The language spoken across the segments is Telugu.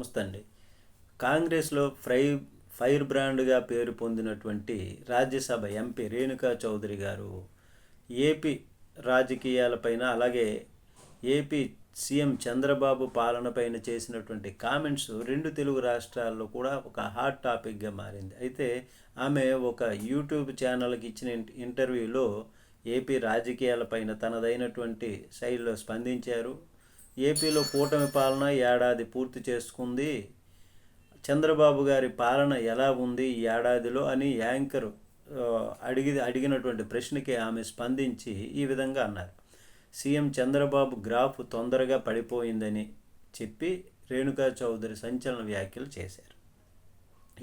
నమస్తే అండి కాంగ్రెస్లో ఫ్రై ఫైర్ బ్రాండ్గా పేరు పొందినటువంటి రాజ్యసభ ఎంపీ రేణుకా చౌదరి గారు ఏపీ రాజకీయాలపైన అలాగే ఏపీ సీఎం చంద్రబాబు పాలనపైన చేసినటువంటి కామెంట్స్ రెండు తెలుగు రాష్ట్రాల్లో కూడా ఒక హాట్ టాపిక్గా మారింది. అయితే ఆమె ఒక యూట్యూబ్ ఛానల్కి ఇచ్చిన ఇంటర్వ్యూలో ఏపీ రాజకీయాలపైన తనదైనటువంటి శైలిలో స్పందించారు. ఏపీలో కూటమి పాలన ఏడాది పూర్తి చేసుకుంది. చంద్రబాబు గారి పాలన ఎలా ఉంది ఈ ఏడాదిలో అని యాంకర్ అడిగి అడిగినటువంటి ప్రశ్నకి ఆమె స్పందించి ఈ విధంగా అన్నారు. సీఎం చంద్రబాబు గ్రాఫ్ తొందరగా పడిపోయిందని చెప్పి రేణుకా చౌదరి సంచలన వ్యాఖ్యలు చేశారు.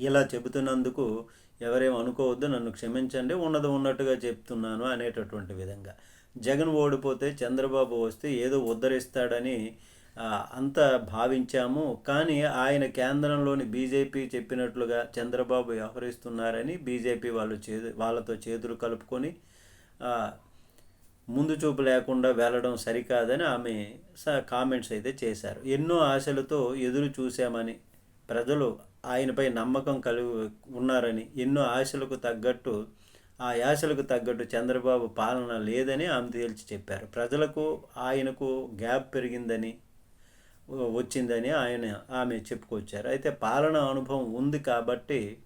ఇలా చెబుతున్నందుకు ఎవరేం అనుకోవద్దు నన్ను క్షమించండి ఉన్నది ఉన్నట్టుగా చెప్తున్నాను అనేటటువంటి విధంగా. జగన్ ఓడిపోతే చంద్రబాబు వస్తే ఏదో ఉద్ధరిస్తాడని అంత భావించాము. కానీ ఆయన కేంద్రంలోని బీజేపీ చెప్పినట్లుగా చంద్రబాబు వ్యవహరిస్తున్నారని బీజేపీ వాళ్ళు చేదు వాళ్ళతో చేతులు కలుపుకొని ముందు చూపు లేకుండా వెళ్ళడం సరికాదని ఆమె స- కామెంట్స్ అయితే చేశారు. ఎన్నో ఆశలతో ఎదురు చూశామని ప్రజలు ఆయనపై నమ్మకం కలిగి ఉన్నారని ఎన్నో ఆశలకు తగ్గట్టు ఆ ఆశలకు తగ్గట్టు చంద్రబాబు పాలన లేదని ఆమె తేల్చి చెప్పారు. ప్రజలకు ఆయనకు గ్యాప్ పెరిగిందని వచ్చిందని ఆయన ఆమె చెప్పుకొచ్చారు. అయితే పాలన అనుభవం ఉంది కాబట్టి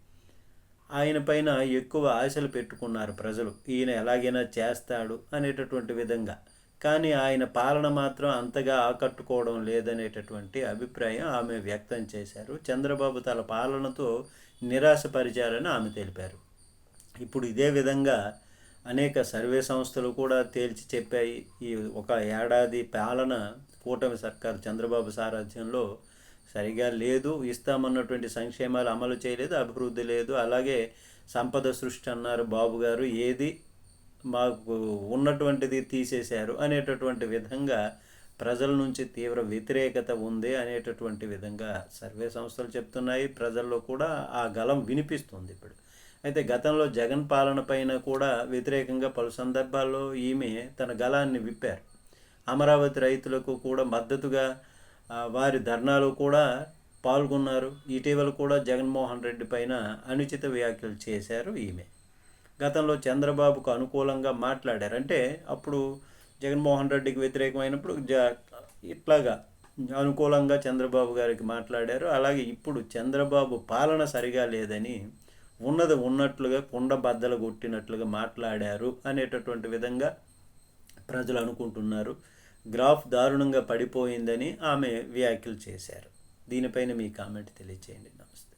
ఆయన పైన ఎక్కువ ఆశలు పెట్టుకున్నారు ప్రజలు. ఈయన ఎలాగైనా చేస్తాడు అనేటటువంటి విధంగా. కానీ ఆయన పాలన మాత్రం అంతగా ఆకట్టుకోవడం లేదనేటటువంటి అభిప్రాయం ఆమె వ్యక్తం చేశారు. చంద్రబాబు తన పాలనతో నిరాశపరిచారని ఆమె తెలిపారు. ఇప్పుడు ఇదే విధంగా అనేక సర్వే సంస్థలు కూడా తేల్చి చెప్పాయి. ఈ ఒక ఏడాది పాలన కూటమి సర్కారు చంద్రబాబు సారథ్యంలో సరిగా లేదు. ఇస్తామన్నటువంటి సంక్షేమాలు అమలు చేయలేదు అభివృద్ధి లేదు. అలాగే సంపద సృష్టి అన్నారు బాబు గారు. ఏది మాకు ఉన్నటువంటిది తీసేశారు అనేటటువంటి విధంగా ప్రజల నుంచి తీవ్ర వ్యతిరేకత ఉంది అనేటటువంటి విధంగా సర్వే సంస్థలు చెప్తున్నాయి. ప్రజల్లో కూడా ఆ గలం వినిపిస్తుంది ఇప్పుడు. అయితే గతంలో జగన్ పాలన పైన కూడా వ్యతిరేకంగా పలు సందర్భాల్లో ఈమె తన గలాన్ని విప్పారు. అమరావతి రైతులకు కూడా మద్దతుగా వారి ధర్నాలు కూడా పాల్గొన్నారు. ఇటీవల కూడా జగన్మోహన్ రెడ్డి పైన అనుచిత వ్యాఖ్యలు చేశారు ఈమె. గతంలో చంద్రబాబుకు అనుకూలంగా మాట్లాడారు. అంటే అప్పుడు జగన్మోహన్ రెడ్డికి వ్యతిరేకమైనప్పుడు జ ఇట్లాగా అనుకూలంగా చంద్రబాబు గారికి మాట్లాడారు. అలాగే ఇప్పుడు చంద్రబాబు పాలన సరిగా లేదని ఉన్నది ఉన్నట్లుగా కుండ బద్దలు కొట్టినట్లుగా మాట్లాడారు అనేటటువంటి విధంగా ప్రజలు అనుకుంటున్నారు. గ్రాఫ్ దారుణంగా పడిపోయిందని ఆమె వ్యాఖ్యలు చేశారు. దీనిపైన మీ కామెంట్ తెలియచేయండి. నమస్తే.